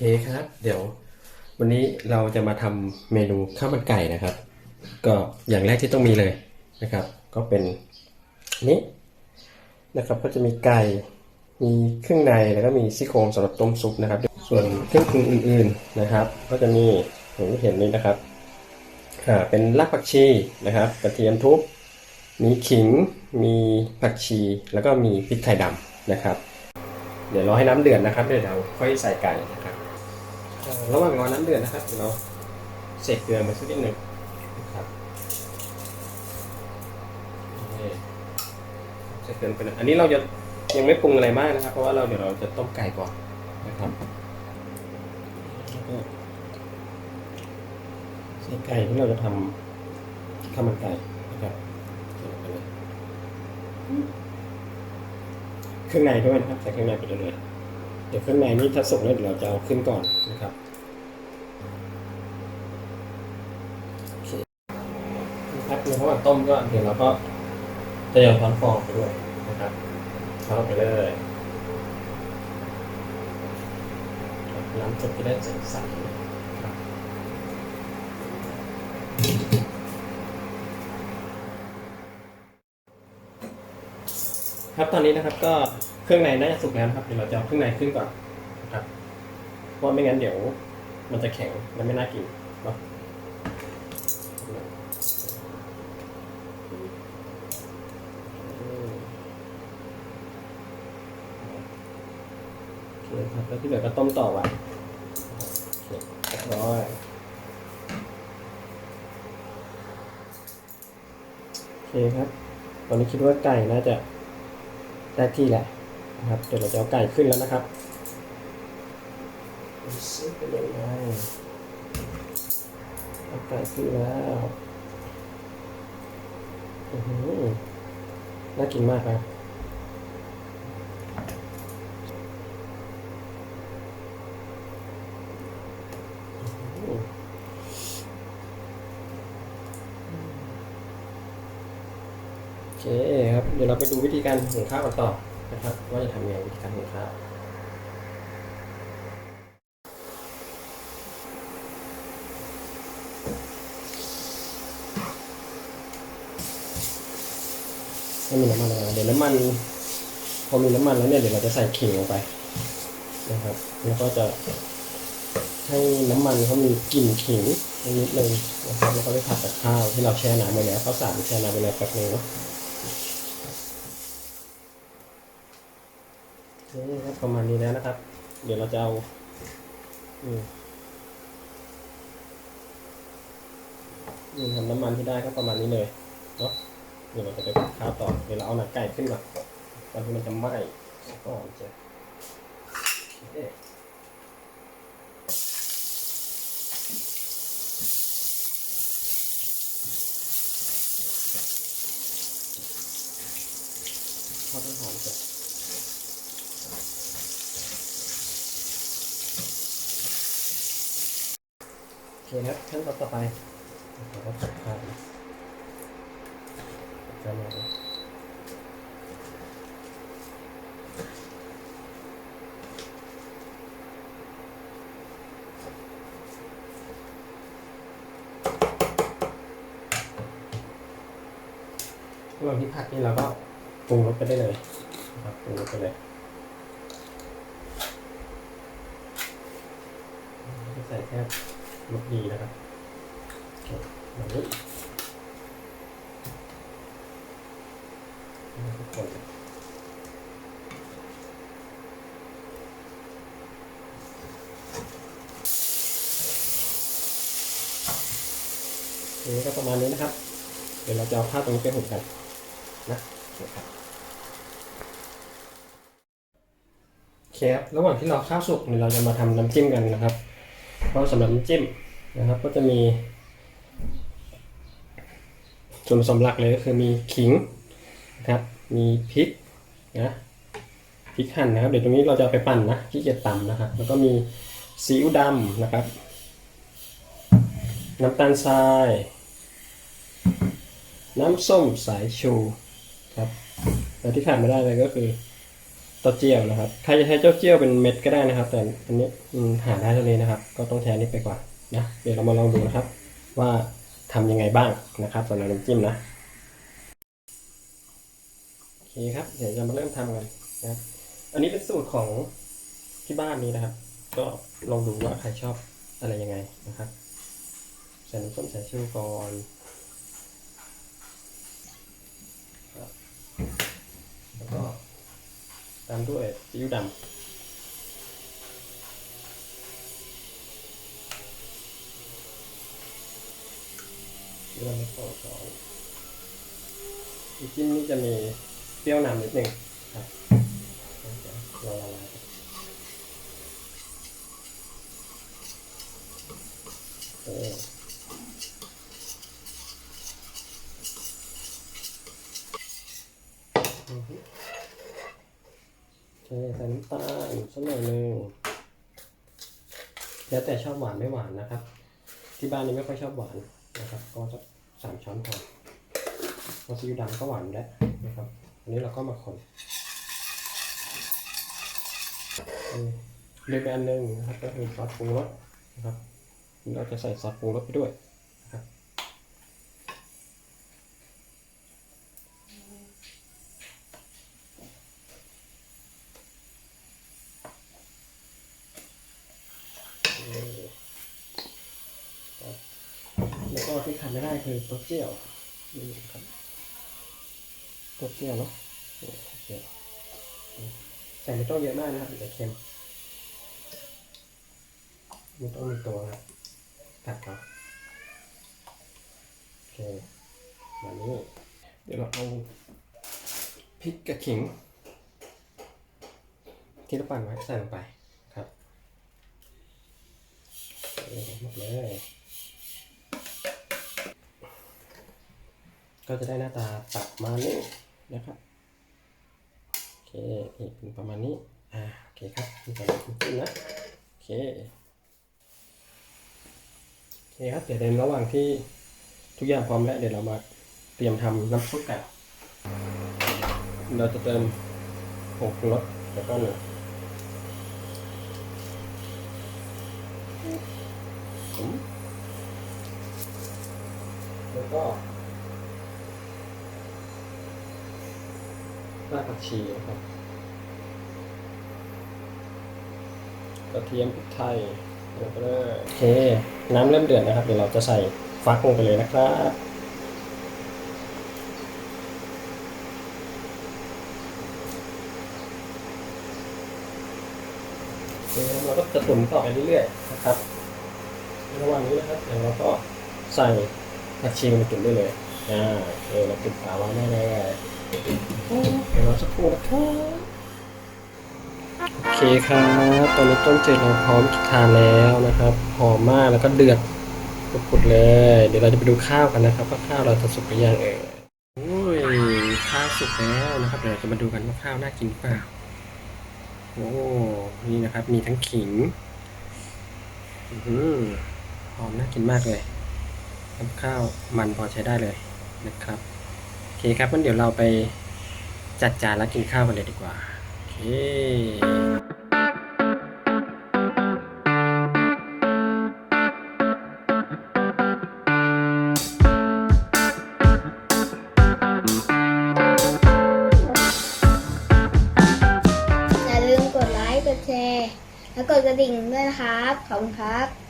เคครับ เดี๋ยว วันนี้เราจะมาทำเมนูข้าวมันไก่นะครับ ก็อย่างแรกที่ต้องมีเลยนะครับ ก็เป็นนี้นะครับ ก็จะมีไก่มีเครื่องในแล้วก็มีซี่โครงสำหรับต้มซุปนะครับ ส่วนเครื่องปรุงอื่น ๆนะครับ ก็จะมีอย่างที่เห็นนี้นะครับอ่าเป็นรากผักชีนะครับกระเทียมทุบมีขิงมีผักชี แล้วก็มีพริกไทยดำนะครับ เดี๋ยวรอให้น้ำเดือดนะครับเดี๋ยวเราค่อยใส่ไก่นะครับ ระหว่างรอน้ำเดือดนะครับเดี๋ยวเราเสกเกลือมาสักนิดหนึ่งนะครับนี่ใส่เกลือไปหน่อยอันนี้เราจะยังไม่ปรุงอะไรมากนะครับ เพราะว่าเราเดี๋ยวเราจะต้มไก่ก่อนนะครับแล้วก็ใส่ไก่ที่เราจะทำข้าวมันไก่นะครับใส่ลงไปเลยเครื่องในด้วยนะครับใส่เครื่องในไปเลย เดี๋ยวเครื่องในนี่ถ้าสุกแล้วเดี๋ยวเราจะเอาขึ้นก่อนนะครับโอเคนะครับในระหว่างต้มก็เดี๋ยวเราก็จะยอดช้อนฟองไปด้วยนะครับช้อนลงไปเลยน้ำซุปจะได้ใสๆครับครับตอนนี้นะครับก็ เครื่องในน่าจะสุกแล้วนะครับเดี๋ยวเราจะเอาเครื่องในขึ้นก่อนนะครับเพราะไม่งั้นเดี๋ยวมันจะแข็งและไม่น่ากินเนาะโอเคครับแล้วที่เหลือก็ต้มต่อไว้โอเคเรียบร้อยโอเคครับ ตอนนี้คิดว่าไก่น่าจะได้ที่แหละ นะครับเดี๋ยวเราจะเอาไก่ขึ้นแล้วนะครับดูซิเป็นยังไงเอาไก่ขึ้นแล้วน่ากินมากครับโอเคครับ เดี๋ยวเราไปดูวิธีการหุงข้าวกันต่อ นะครับว่าจะทำยังไงวิธีการหุงข้าวไม่มีน้ำมันแล้วเดี๋ยวน้ำมัน พอมีน้ำมันแล้วเนี่ยเดี๋ยวเราจะใส่ขิงลงไปนะครับ แล้วก็จะให้น้ำมันเขามีกลิ่นขิงนิดนึงนะครับแล้วก็ไปผัดกับข้าวที่เราแช่น้ำไว้แล้วข้าวสารแช่น้ำไว้แล้วแป๊บนึงเนาะ นี่ครับประมาณนี้แล้วนะครับ เดี๋ยวเราจะเอาอืมนี่ทำน้ำมันที่ได้ก็ประมาณนี้เลยเนาะเดี๋ยวเราจะไปข้าวต่อเดี๋ยวเราเอาหนังไก่ขึ้นก่อนตอนที่มันจะไหม้ก่อนจะโอเคทอดให้หอมเสร็จ เคครับขั้นตอนต่อไปเราก็จัดข้าวจัดมาเลยระหว่างที่ผัดนี่เราก็ปรุงรสไปได้เลยนะครับปรุงรสไปเลยใส่แค่ รสดีนะครับแบบนี้ทุกคนนี่ก็ประมาณนี้นะครับ เดี๋ยวเราจะเอาข้าวตรงนี้ไปหุงกันนะโอเคครับโอเคครับระหว่างที่เราข้าวสุกเดี๋ยวเราจะมาทำน้ำจิ้มกันนะครับ เพราะสำหรับน้ำจิ้มนะครับ ก็จะมีส่วนผสมหลักเลยก็คือมีขิงนะครับ มีพริกนะพริกหั่นนะครับ เดี๋ยวตรงนี้เราจะไปปั่นนะที่เกียจตำนะครับ แล้วก็มีซีอิ๊วดำนะครับ น้ำตาลทราย น้ำส้มสายชูครับแล้วที่ขาดไม่ได้เลยก็คือ เต้าเจี้ยวนะครับใครจะใช้เจ้าเจี้ยวเป็นเม็ดก็ได้นะครับ แต่อันนี้หาได้เท่านี้นะครับ ก็ต้องใช้นนี้ไปก่อนนะเดี๋ยวเรามาลองดูนะครับ ว่าทำยังไงบ้างนะครับสำหรับน้ำจิ้มนะโอเคครับ เดี๋ยวจะมาเริ่มทำกันนะอันนี้เป็นสูตรของที่บ้านนี้นะครับ ก็ลองดูว่าใครชอบอะไรยังไงนะครับใส่น้ำส้มสายชูก่อนแล้วก็ ตามด้วยซีอิ๊วดำซีอิ๊วดำไม่พอก่อนน้ำจิ้มนี่จะมีเปรี้ยวนำนิดหนึ่งครับละลายโอเคอือฮึโอเคใส่น้ำตาล สักหน่อยหนึ่งแล้วแต่ชอบหวานไม่หวานนะครับ ที่บ้านนี้ไม่ค่อยชอบหวานนะครับ ก็จะสามช้อนพอพราะซีอิ๊วดำก็หวานแล้วนะครับ อันนี้เราก็มาคนเลือกไปอันหนึงนะครับก็คือซอสปรุงรสนะครับเราจะใส่ซอสปรุงรสไปด้วย ตัวที่ขาดไม่ได้คือต๊ะเจียวนี่ครับต๊ะเจียวเนาะต๊ะเจียวใส่ไม่ต้องเยอะมากนะครับเดี๋ยวจะเค็มไม่ต้องมีตัวครับตัดก่อนโอเคแบบนี้ เดี๋ยวเราเอาพริกกับขิง ที่เราปั่นไว้ใส่ลงไปครับหมดเลย ก็จะได้หน้าตาประมาณนี้นะครับโอเคนี่เป็นประมาณนี้อ่าโอเคครับมีการขึ้นนะโอเคโอเคครับเดี๋ยวในระหว่างที่ทุกอย่างพร้อมแล้วเดี๋ยวเรามาเตรียมทำน้ำซุปกันเราจะเติมผงรสแล้วก็หนึ่งแล้วก็ รากผักชีนะครับกระเทียมพริกไทยลงไปเลยโอเค น้ำเริ่มเดือดนะครับ เดี๋ยวเราจะใส่ฟักลงไปเลยนะครับเคเราก็จะตุ๋นต่อไปเรื่อยๆนะครับ ระหว่างนี้นะครับเดี๋ยวเราก็ใส่ผักชีลงไปตุ๋นได้เลย อ่าโอเคเราปิดฝาไว้ได้เลย เดี๋ยวเราสักครู่นะครับโอเคครับ ตอนนี้ต้มจืดเราพร้อมทานแล้วนะครับ หอมมากแล้วก็เดือดปุดๆเลย เดี๋ยวเราจะไปดูข้าวกันนะครับว่าข้าวเราจะสุกหรือยังเอ่ยโอ้ยข้าวสุกแล้วนะครับ เดี๋ยวเราจะมาดูกันว่าข้าวน่ากินเปล่าโอ้นี่นะครับ มีทั้งขิงอืหอหอมน่ากินมากเลยทำข้าวมันพอใช้ได้เลยนะครับ เคครับงั้นเดี๋ยวเราไปจัดจานแล้วกินข้าวกันเลยดีกว่า โอเค อย่าลืมกดไลค์ กดแชร์ และกดกระดิ่งด้วยนะครับ ขอบคุณครับ